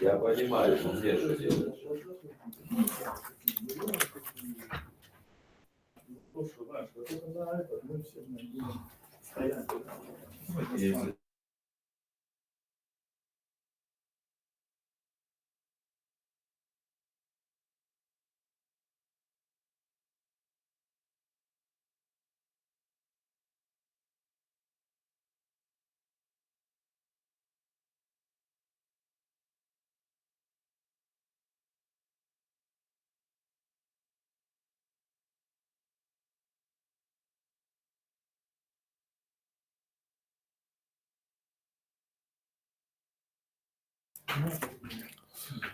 Я понимаю, что мне что делать. Если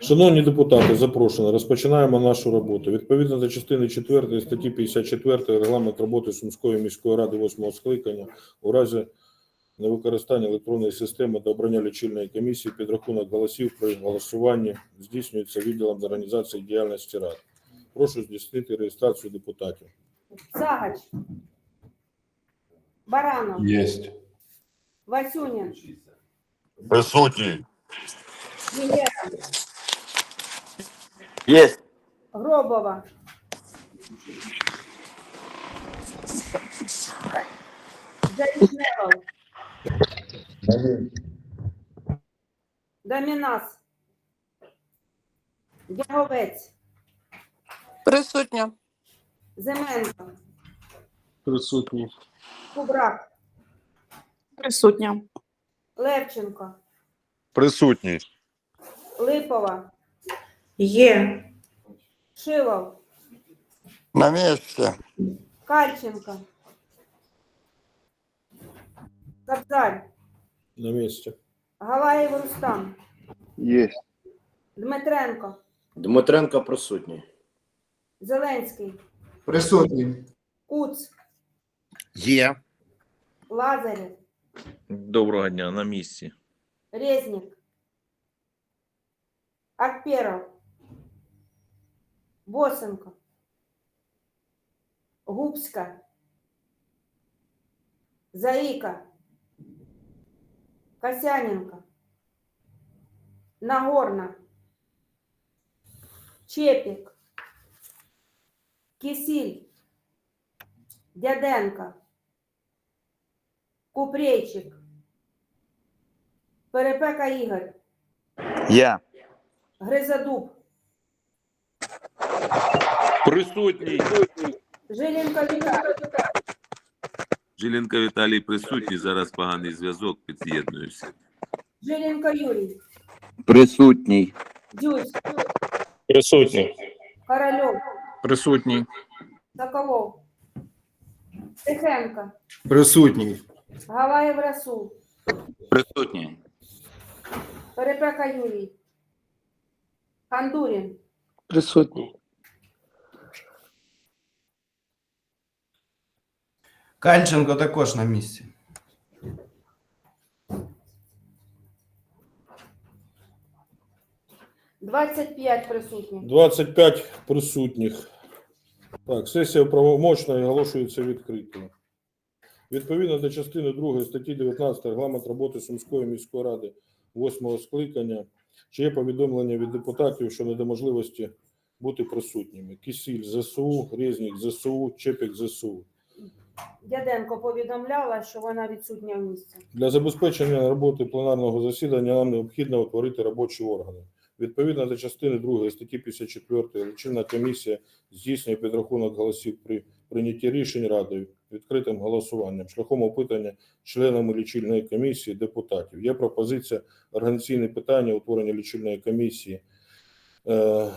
Шановні депутати, запрошено. Розпочинаємо нашу роботу. Відповідно до частини 4 статті 54 регламент роботи Сумської міської ради 8 скликання у разі невикористання електронної системи до обрання лічильної комісії підрахунок голосів при голосуванні здійснюється відділом з організації діяльності рад. Прошу здійснити реєстрацію депутатів. Сагач. Баранов. Есть. Васюнин. Присутній. Мілєва. Є. Гробова. Залізневал. Домінас. Дяговець. Присутня. Зименко. Присутній. Кубрак. Присутня. Левченко. Присутній. Липова. Є. Шилов. На місці. Кальченко. Кобзарь. На місці. Галаєв Рустам. Есть. Дмитренко. Дмитренко присутній. Зеленський. Присутній. Куц. Є. Лазарев. Доброго дня, на місці. Резник. Акперов. Босенко. Губська. Заїка. Косяненко. Нагорна. Чепік. Кисіль. Дяденко. Купрейчик. Перепека Ігор. Я. Гризодуб. Присутній. Жиленко Віталій. Жиленко Віталій присутній. Зараз поганий зв'язок, під'єднуюся. Жиленко Юрій. Присутній. Дюсь. Присутній. Корольов. Присутній. Соколов. Тихенко. Присутній. Галаєв Расул. Присутній. Перепека Юрій. Хандурін. Присутній. Кальченко також на місці. Двадцять п'ять присутніх. 25 присутніх. Так, сесія правомочна і оголошується відкритою. Відповідно до частини 2 статті 19 регламент роботи Сумської міської ради 8 скликання, чи є повідомлення від депутатів щодо неможливості бути присутніми. Кисіль ЗСУ, Резнік ЗСУ, Чепік ЗСУ. Дяденко повідомляла, що вона відсутня в місці. Для забезпечення роботи пленарного засідання нам необхідно утворити робочі органи. Відповідно до частини 2 статті 54 лічильна комісія здійснює підрахунок голосів при прийнятті рішень радою відкритим голосуванням шляхом опитання членами лічильної комісії депутатів. Є пропозиція організаційне питання утворення лічильної комісії е,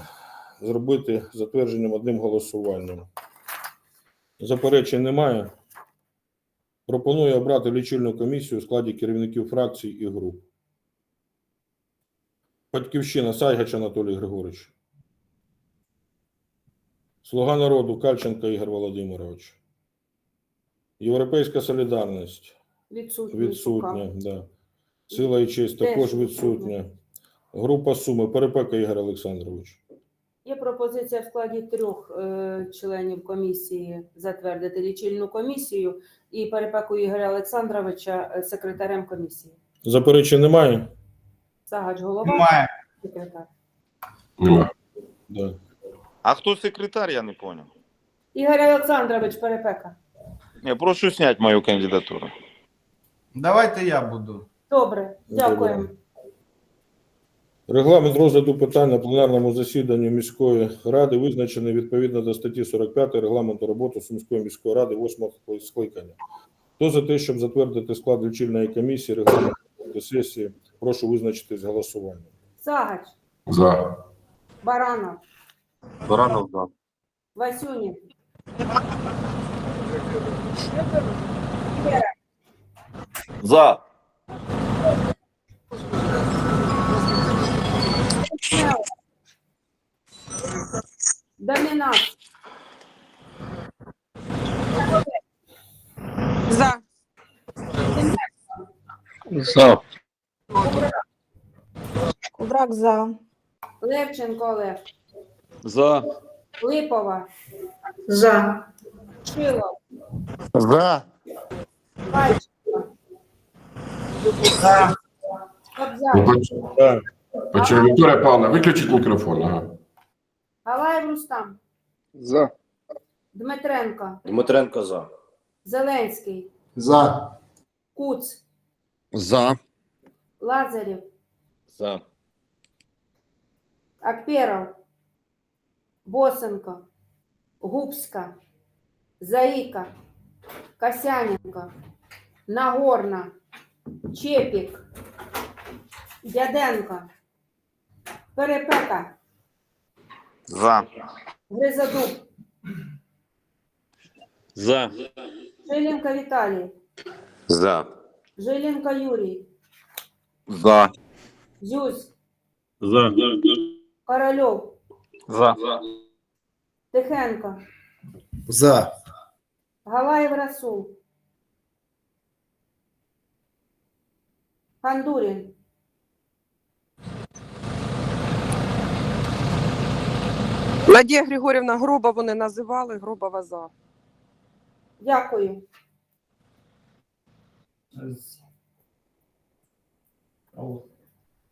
зробити затвердженням одним голосуванням. Заперечень немає. Пропоную обрати лічильну комісію у складі керівників фракцій і груп. Батьківщина Сайгач Анатолій Григорович. Слуга народу Кальченко Ігор Володимирович. Європейська солідарність Відсутня. відсутня. Да. Сила і честь Теж також відсутня. відсутня. Група Суми Перепека Ігор Олександрович. Є пропозиція в складі трьох е, членів комісії затвердити лічильну комісію і перепеку Ігоря Олександровича е, секретарем комісії. Заперечень немає? Сагач голова, Немає. секретар. Нема. Да. А хто секретар, я не понял. Ігор Олександрович Перепека. Я прошу снять мою кандидатуру. Давайте я буду. Добре, дякуємо. Регламент розгляду питань на пленарному засіданні міської ради визначений відповідно до статті 45 регламенту роботи Сумської міської ради 8 скликання. Хто за те, щоб затвердити склад лічильної комісії регламент сесії, прошу визначитись голосуванням. Сагач, За. Баранов, Баранов за. Васюнін, За. Смело, Домінат, За. За. Кубрак за. Левченко Олег, За. Липова, За. Шилов, За. Пальченко, Кобзар, Вікторія Павловна, виключіть мікрофон. Ага. Галаєв Рустам, За. Дмитренко, Дмитренко за. Зеленський, За. Куц, За. Лазарів, За. Акперов, Босенко, Губська, Заїка, Касяненко, Нагорна, Чепік, Дяденко, Перепека, За. Гризодуб, За. Жиленко Віталій, За. Жиленко Юрій, За. Зюсь, За. Корольов, За. Тихенко, За. Галаєв Расул, Хандурін, Надія Григорівна Груба вони називали, Грубова за. Дякую.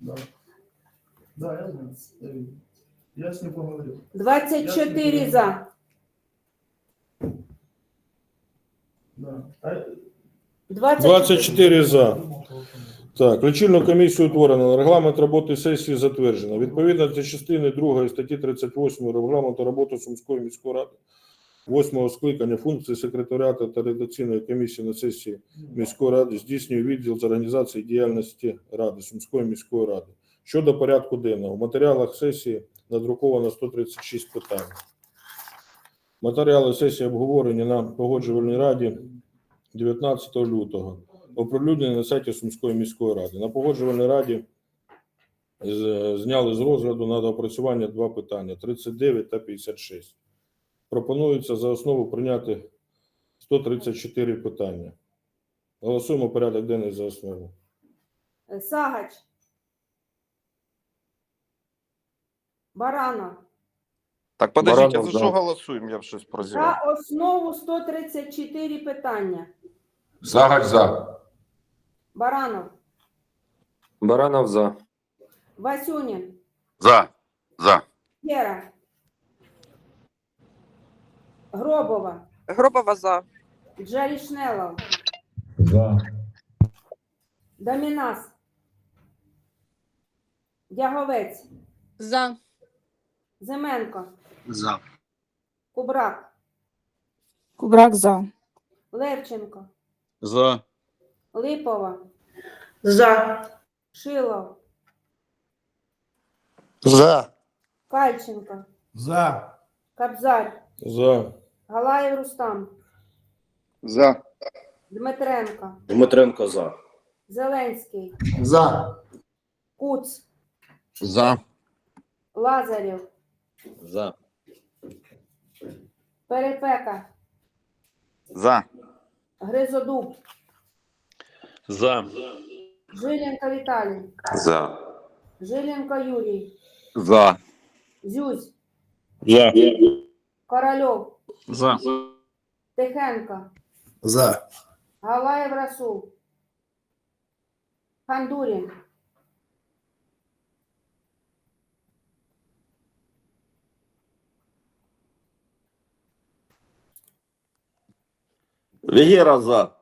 Да. Да, я знаю. Я с ним поговорил. 24 за. Да. А, 24 за. Так, лічильну комісію утворено. Регламент роботи сесії затверджено. Відповідно до частини 2 статті 38 регламенту роботи Сумської міської ради 8 скликання функції секретаріату та редакційної комісії на сесії міської ради здійснює відділ з організації діяльності ради Сумської міської ради. Щодо порядку денного, в матеріалах сесії надруковано 136 питань. Матеріали сесії обговорені на погоджувальній раді 19 лютого. Оприлюднені на сайті Сумської міської ради. На погоджувальній раді зняли з розгляду на доопрацювання два питання 39 та 56. Пропонується за основу прийняти 134 питання. Голосуємо порядок денний за основу. Сагач. Баранов. Так, подождите, Баранов за що голосуємо? Я щось прозівав. За основу 134 питання. Загач за. Баранов. Баранов за. Васюнін. За. За. Гера. Гробова. Грубова за. Джарішнелов. За. Домінас. Дяговець. За. Зименко. За. Кубрак. Кубрак за. Левченко. За. Липова. За. Шилов. За. Кальченко. За. Кобзар. За. Галаєв Рустам. За. Дмитренко. Дмитренко за. Зеленський. За. Куц. За. Лазарєв. За. Перепека. За. Гризодуб. За. Жиленко Віталій. За. Жиленко Юрій. За. Зюзь. За. Корольов, За. Тихенко, За. Галаєв Расул, Хандурін, Вегера за.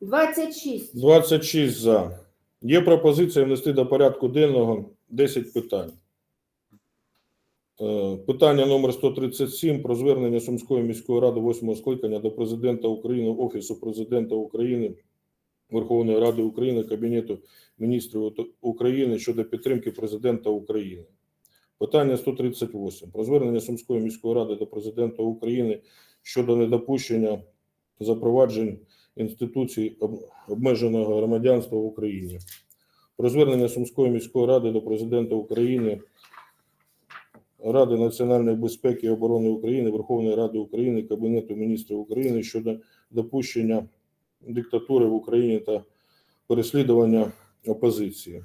26. 26 за. Є пропозиція внести до порядку денного 10 питань. Е, Питання номер 137 про звернення Сумської міської ради 8 скликання до президента України, Офісу президента України, Верховної Ради України, Кабінету міністрів України щодо підтримки президента України. Питання 138 про звернення Сумської міської ради до президента України щодо недопущення запроваджень інституцій обмеженого громадянства в Україні. Про звернення Сумської міської ради до президента України, Ради національної безпеки і оборони України, Верховної Ради України, Кабінету міністрів України щодо допущення диктатури в Україні та переслідування опозиції.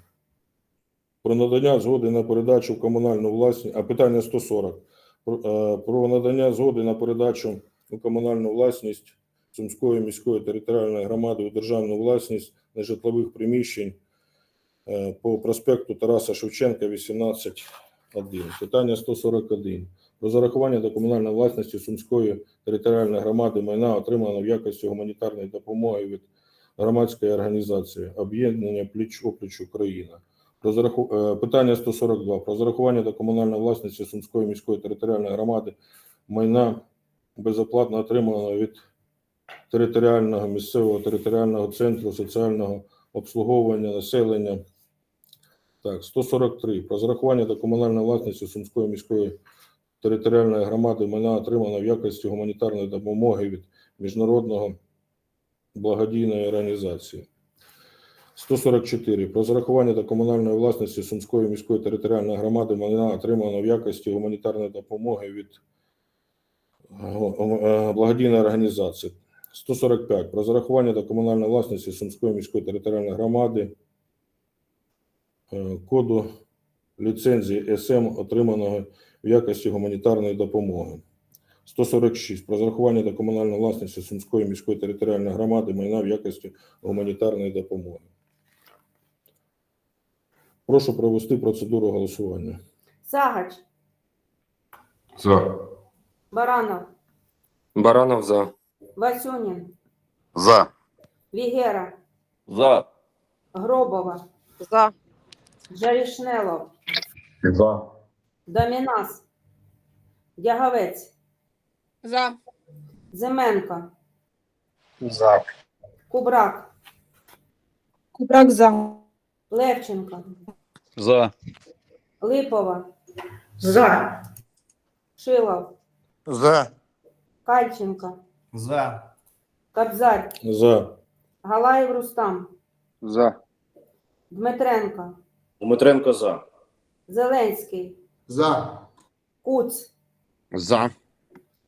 Про надання згоди на передачу в комунальну власність, а питання 140. Про, е, Про надання згоди на передачу у комунальну власність Сумської міської територіальної громади у державну власність нежитлових приміщень е, по проспекту Тараса Шевченка, 18.1. Питання 141. Про зарахування до комунальної власності Сумської територіальної громади майна отримано в якості гуманітарної допомоги від громадської організації Об'єднання Пліч Опліч Україна. Про зараху... е, Питання 142. Про зарахування до комунальної власності Сумської міської територіальної громади майна безоплатно отриманого від територіального місцевого територіального центру соціального обслуговування населення. Так, 143. Про зарахування до комунальної власності Сумської міської територіальної громади майна отримано в якості гуманітарної допомоги від міжнародного благодійної організації. 144. Про зарахування до комунальної власності Сумської міської територіальної громади майна отримано в якості гуманітарної допомоги від е, благодійної організації. 145. Про зарахування до комунальної власності Сумської міської територіальної громади е, коду ліцензії СМ, отриманого в якості гуманітарної допомоги. 146. Про зарахування до комунальної власності Сумської міської територіальної громади майна в якості гуманітарної допомоги. Прошу провести процедуру голосування. Сагач, За. Баранов, Баранов за. Васюнін, За. Вігера, За. Гробова, За. Жарішнелов, За. Домінас, Дягавець, За. Зименко, За. Кубрак, Кубрак за. Левченко, За. Липова, За. Шилов, За. Кальченко, За. Кобзарь, За. Галаєв Рустам, За. Дмитренко, Дмитренко за. Зеленський, За. Куц, За.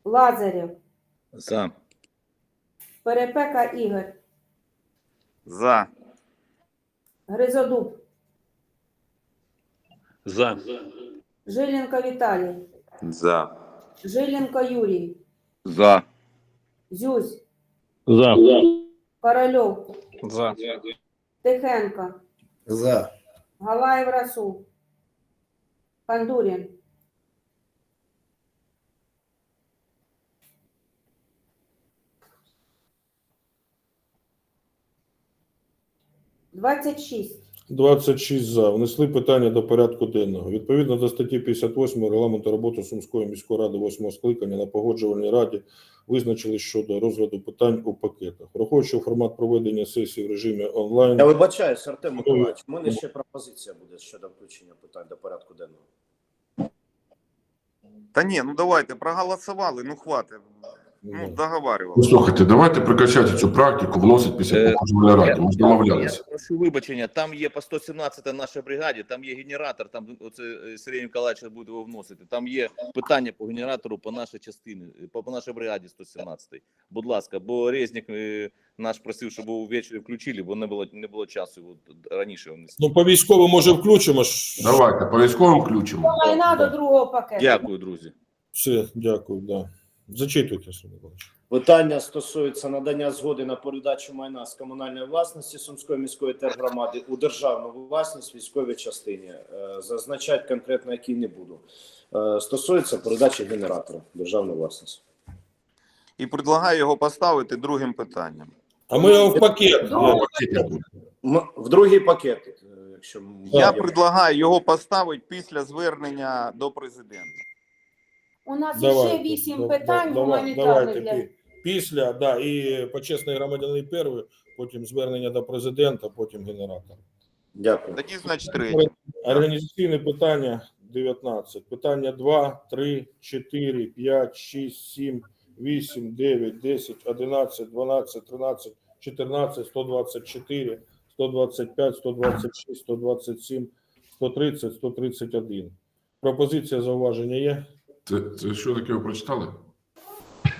Лазарєв, За. Перепека Ігор, За. Гризодуб, За. Жиленко Віталій, За. Жиленко Юрій, За. Зюзь, За. Корольов, За. Тихенко, За. Галаєв Расул, Хандурін, Двадцять шість. 26 за. Внесли питання до порядку денного. Відповідно до статті 58 регламенту роботи Сумської міської ради 8 скликання на погоджувальній раді визначили щодо розгляду питань у пакетах. Враховуючи формат проведення сесії в режимі онлайн, Я вибачаюсь, Артем Миколаївич, у мене ще пропозиція буде щодо включення питань до порядку денного. Та ні, ну давайте, проголосували, ну хватить. Ну, Да. договаривали. Ну, слухайте, давайте прекращати цю практику, вносить після Е, погоджувальної ради. Ми ж Я прошу вибачення, там є по 117 нашій бригаді, там є генератор, там оце е, Сергій Миколаївич буде його вносити. Там є питання по генератору по нашій частині, по, по нашій бригаді 117. Будь ласка, бо Резнік е, наш просив, щоб його ввечері включили, бо не було не було часу його раніше внести. Ну, по військовим може включимо. ж. Давайте, по військовим включимо. Майна до другого пакету. Дякую, друзі. Все, дякую, да. Зачитуйте, Сергій Миколаївич. Питання стосується надання згоди на передачу майна з комунальної власності Сумської міської тергромади у державну власність військовій частині. Е, Зазначати конкретно, які не буду. Е, Стосується передачі генератора державну власність. І предлагаю його поставити другим питанням. А ми його в пакет. Ні, Пакет В другий пакет, е, якщо Я предлагаю його поставити після звернення до президента. У нас Давайте, ще вісім питань да- гуманітарних давайте для Після, да, і почесний громадянин перший, потім звернення до президента, потім генератор. Дякую. Тоді, значить, третє. Організаційне питання 19. Питання 2, 3, 4, 5, 6, 7, 8, 9, 10, 11, 12, 13, 14, 124, 125, 126, 127, 130, 131. Пропозиція зауваження є? Це, це що таке ви прочитали?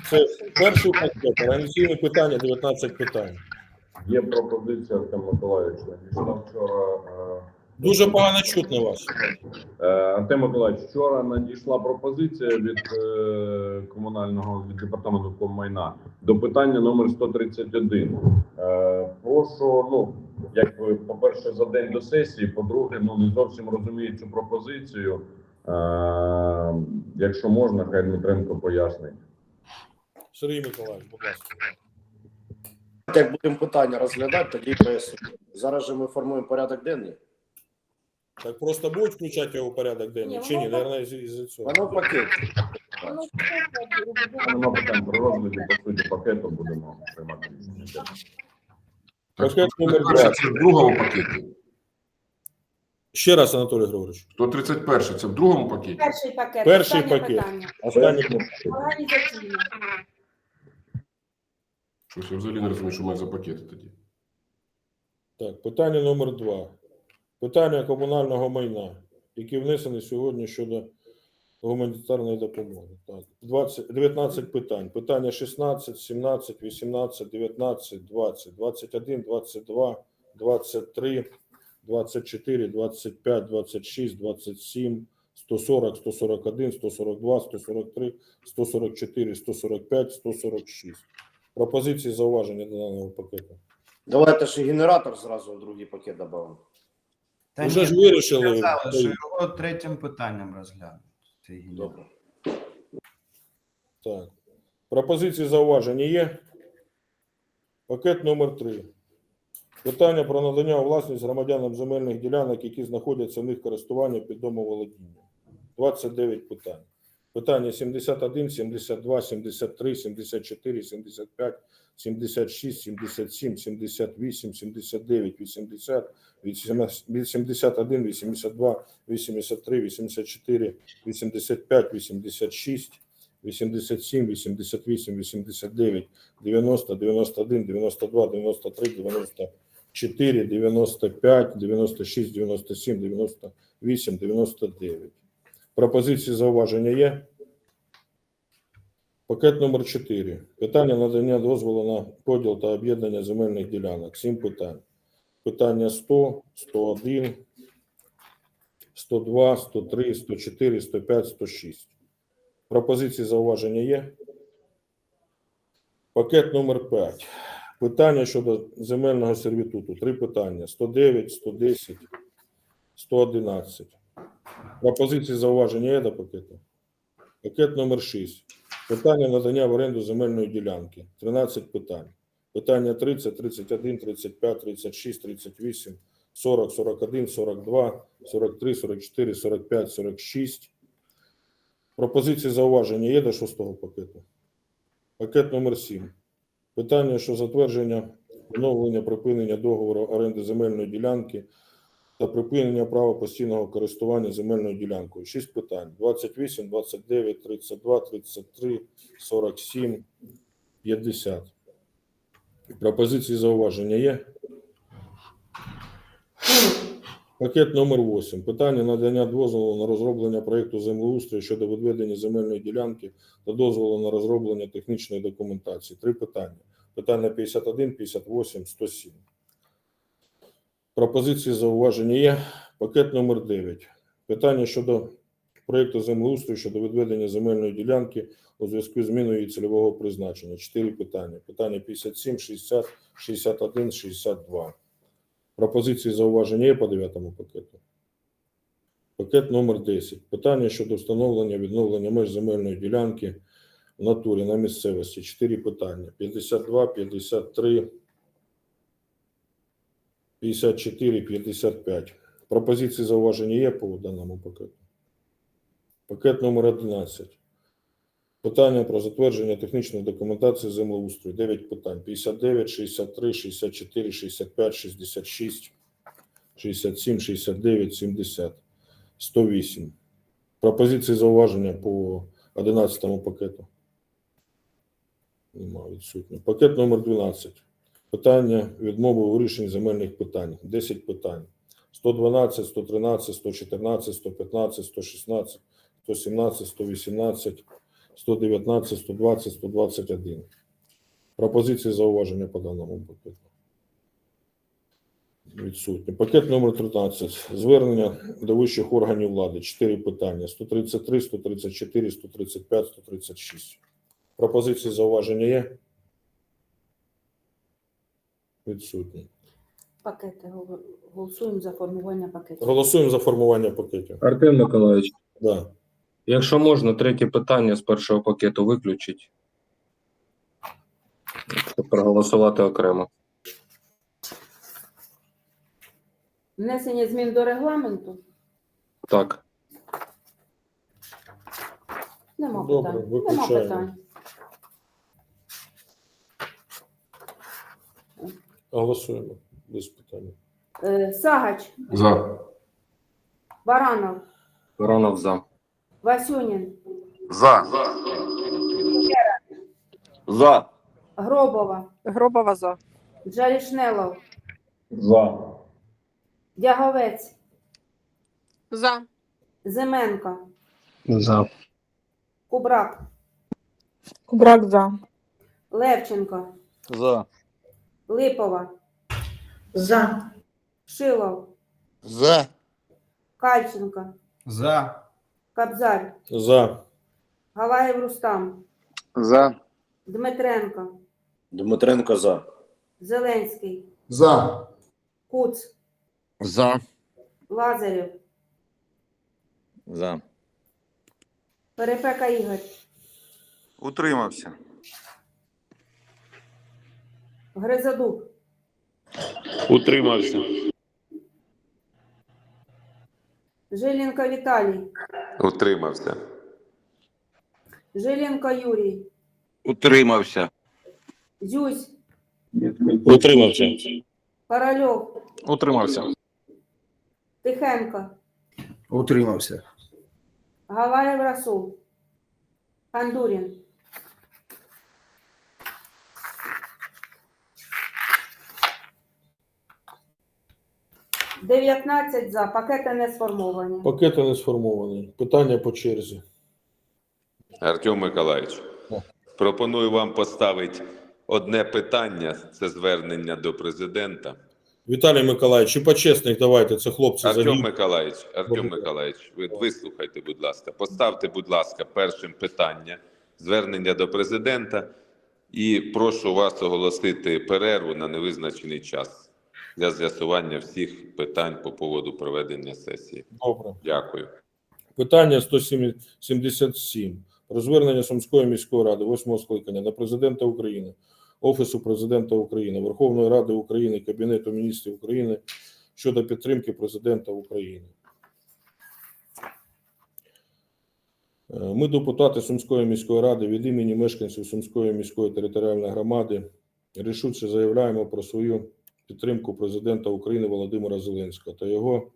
Це перший пакет. Організаційне питання 19 питань. Є пропозиція Артем Миколаївич. Надійшла вчора. е, Дуже погано чутно вас. е, Артем Миколаївич, вчора надійшла пропозиція від е, комунального від департаменту коммайна до питання номер 131. Е, прошу, ну як ви, по-перше, за день до сесії, по-друге, ну не зовсім розумію цю пропозицію. Е, якщо можна, хай Дмитренко пояснить. Сергій Миколаївич, будь ласка. Як будемо питання розглядати, тоді поясню. Зараз же ми формуємо порядок денний. Так просто будуть включати його в порядок денний Ні, чи ні? воно Наверное, із- із-за цього. Воно в пакеті. Нема питань про розгляді, по суті, пакету будемо приймати рішення. Пакет номер 131 два. це в другому пакеті. Ще раз, Анатолій Григорович. 131 це в другому пакеті. Перший пакет. Перший останнє пакет. питання. Останній Організаційне. Щось я взагалі не розумію, що має за пакети тоді. Так, питання номер два. Питання комунального майна, які внесені сьогодні щодо гуманітарної допомоги. Так, 20, 19 питань. Питання 16, 17, 18, 19, 20, 21, 22, 23, 24, 25, 26, 27, 140, 141, 142, 143, 144, 145, 146. Пропозиції зауваження до даного пакету. Давайте ще генератор зразу в другий пакет додамо. Та Вже ні, ж вирішили. сказали, що його третім питанням розглянуть. Цей генерал. Добре. Так. Пропозиції зауваження є. Пакет номер 3. Питання про надання у власність громадянам земельних ділянок, які знаходяться в них користування під домоволодінням. 29 питань. Питання 71, 72, 73, 74, 75, 76, 77, 78, 79, 80, 81, 82, 83, 84, 85, 86, 87, 88, 89, 90, 91, 92, 93, 94, 95, 96, 97, 98, 99. Пропозиції зауваження є? Пакет номер 4. Питання надання дозволу на поділ та об'єднання земельних ділянок. 7 питань. Питання 100, 101, 102, 103, 104, 105, 106. Пропозиції зауваження є? Пакет номер 5. Питання щодо земельного сервітуту. Три питання: 109, 110, 111. Пропозиції зауваження є до пакету? Пакет номер 6. Питання надання в оренду земельної ділянки. 13 питань. Питання 30, 31, 35, 36, 38, 40, 41, 42, 43, 44, 45, 46. Пропозиції зауваження є до шостого пакету. Пакет номер 7. Питання, що затвердження, оновлення, припинення договору оренди земельної ділянки та припинення права постійного користування земельною ділянкою. Шість питань: 28, 29, 32, 33, 47, 50. Пропозиції зауваження є? Пакет номер 8. Питання надання дозволу на розроблення проєкту землеустрою щодо відведення земельної ділянки та дозволу на розроблення технічної документації. Три питання. Питання 51, 58, 107. Пропозиції зауваження є. Пакет номер 9. Питання щодо проєкту землеустрою щодо відведення земельної ділянки у зв'язку з зміною її цільового призначення. Чотири питання. Питання 57, 60, 61, 62. Пропозиції зауваження є по дев'ятому пакету. Пакет номер 10. Питання щодо встановлення відновлення меж земельної ділянки в натурі на місцевості. Чотири питання. 52, 53, 54, 55. Пропозиції зауваження є по даному пакету. Пакет номер 11. Питання про затвердження технічної документації землеустрою. 9 питань. 59, 63, 64, 65, 66, 67, 69, 70, 108. Пропозиції зауваження по 11 пакету. Нема відсутнього. Пакет номер 12. Питання відмови у вирішенні земельних питань. 10 питань. 112, 113, 114, 115, 116, 117, 118, 119, 120, 121. Пропозиції зауваження по даному пакету. Відсутні. Пакет номер 13. Звернення до вищих органів влади. 4 питання. 133, 134, 135, 136. Пропозиції зауваження є? Відсутні. Пакети голосуємо за формування пакету. Голосуємо за формування пакетів. Артем Миколаївич, Да. Якщо можна, третє питання з першого пакету виключить. Щоб проголосувати окремо. Внесення змін до регламенту. Так. Нема Добре, питань. Нема виключаємо. питань. Голосуємо. Без питань. Е, Сагач, За. Баранов, Воронов за. Васюнін, За. За. Гробова, Гробова за. Джалішнелов, За. Дяговець, За. Зименко, За. Кубрак, Кубрак за. Левченко, За. Липова, За. Шилов, За. Кальченко, За. Кабзар, За. Галаєв Рустам, За. Дмитренко, Дмитренко за. Зеленський, За. Куц, За. Лазарєв, За. Перепека Ігор, Утримався. Гризодуб, Утримався. Жилінко Віталій, Утримався. Жилінко Юрій, Утримався. Зюсь, Утримався. Корольов, Утримався. Тихенко, Утримався. Галаєв Расул, Хандурін, Дев'ятнадцять за, пакети не сформовані. Пакети не сформовані. Питання по черзі. Артем Миколаївич, пропоную вам поставити одне питання. Це звернення до президента. Віталій Миколаївич, і по чесних давайте, це хлопці Артем. Миколаївич, Артем. Миколаївич, ви вислухайте, будь ласка. Поставте, будь ласка, першим питання звернення до президента, і прошу вас оголосити перерву на невизначений час для з'ясування всіх питань по поводу проведення сесії. Добре. Дякую. Питання 177. Про звернення Сумської міської ради, 8 скликання до Президента України, Офісу Президента України, Верховної Ради України, Кабінету міністрів України щодо підтримки Президента України. Е, Ми, депутати Сумської міської ради, від імені мешканців Сумської міської територіальної громади, рішуче заявляємо про свою підтримку президента України Володимира Зеленського та його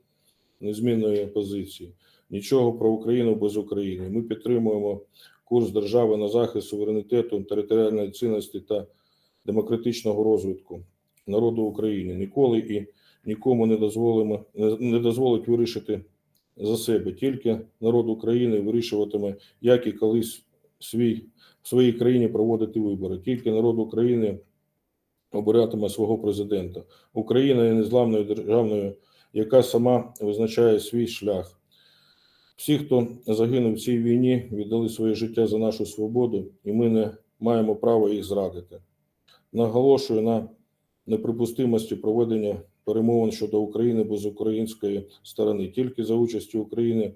незмінної позиції. Нічого про Україну без України. Ми підтримуємо курс держави на захист суверенітету, територіальної цінності та демократичного розвитку народу України. Ніколи і нікому не дозволимо не, дозволить вирішити за себе. Тільки народ України вирішуватиме, як і колись свій в своїй країні проводити вибори. Тільки народ України обиратиме свого президента. Україна є незламною державною, яка сама визначає свій шлях. Всі, хто загинув в цій війні, віддали своє життя за нашу свободу, і ми не маємо права їх зрадити. Наголошую на неприпустимості проведення перемовин щодо України без української сторони. Тільки за участю України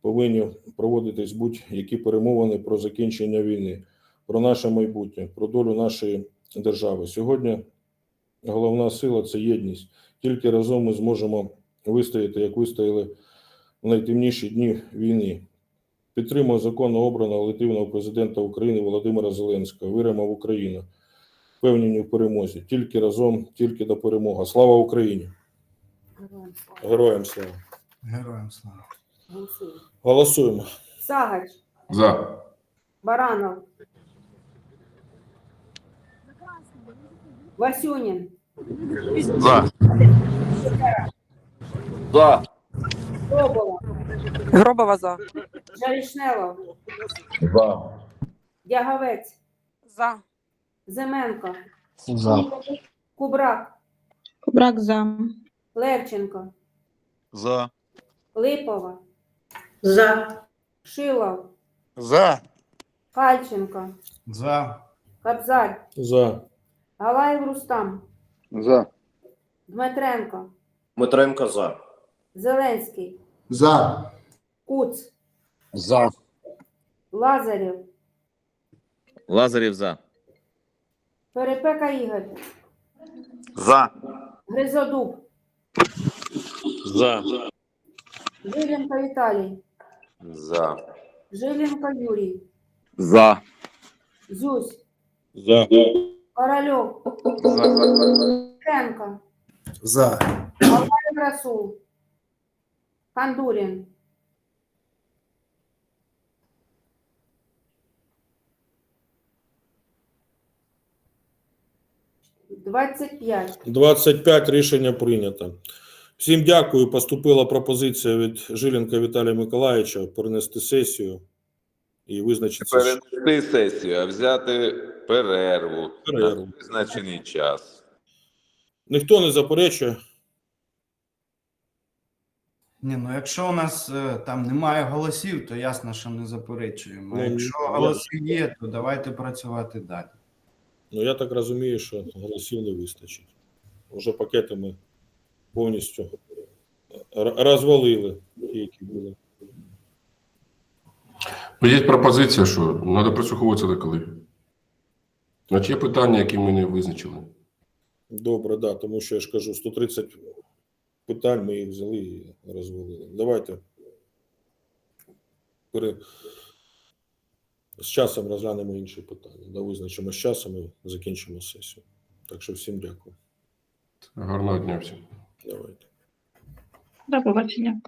повинні проводитись будь-які перемовини про закінчення війни, про наше майбутнє, про долю нашої держави. Сьогодні головна сила це єдність. Тільки разом ми зможемо вистояти, як вистояли в найтемніші дні війни. Підтримую законно обраного легітимного президента України Володимира Зеленського. Віримо в Україну. Впевнені в перемозі. Тільки разом, тільки до перемоги. Слава Україні! Героям слава. Героям слава! Героям слава. Голосуємо. Голосуємо. Сагач, За. Баранов, Васюнін, За. За. Соболов, Гробова за. Жарішнелов, За. Дягавець, За. Земенко, За. Кубрак, Кубрак за. Левченко, За. Липова. За. Шилов, За. Кальченко, За. Кобзар, За. Галаєв Рустам, За. Дмитренко, Дмитренко за. Зеленський, За. Куц, За. Лазарєв, Лазарєв за. Перепека Ігор, За. Гризодуб, За. Жиленко Віталій, За. Жиленко Юрій, За. Зюсь, За. Корольов, Кренко, За. Алаєв Расул, Кандурін, Двадцять п'ять. 25 рішення прийнято. Всім дякую. Поступила пропозиція від Жиленка Віталія Миколаївича перенести сесію і визначитися. Перенести сесію, а взяти перерву, Перерву. на визначений час. Ніхто не заперечує. Ні, ну якщо у нас е, там немає голосів, то ясно, що не заперечуємо. А Ну, якщо я- голоси є, то давайте працювати далі. Ну я так розумію, що голосів не вистачить. Уже пакети ми повністю р- розвалили, ті, які були. Ну, Є пропозиція, що треба прислуховуватися до колег. Значить, є питання, які ми не визначили. Добре, да, тому що я ж кажу, 130 питань ми їх взяли і розвалили. Давайте пере... з часом розглянемо інші питання. Да, визначимо з часом і закінчимо сесію. Так що всім дякую. Гарного дня всім. Давайте. До побачення.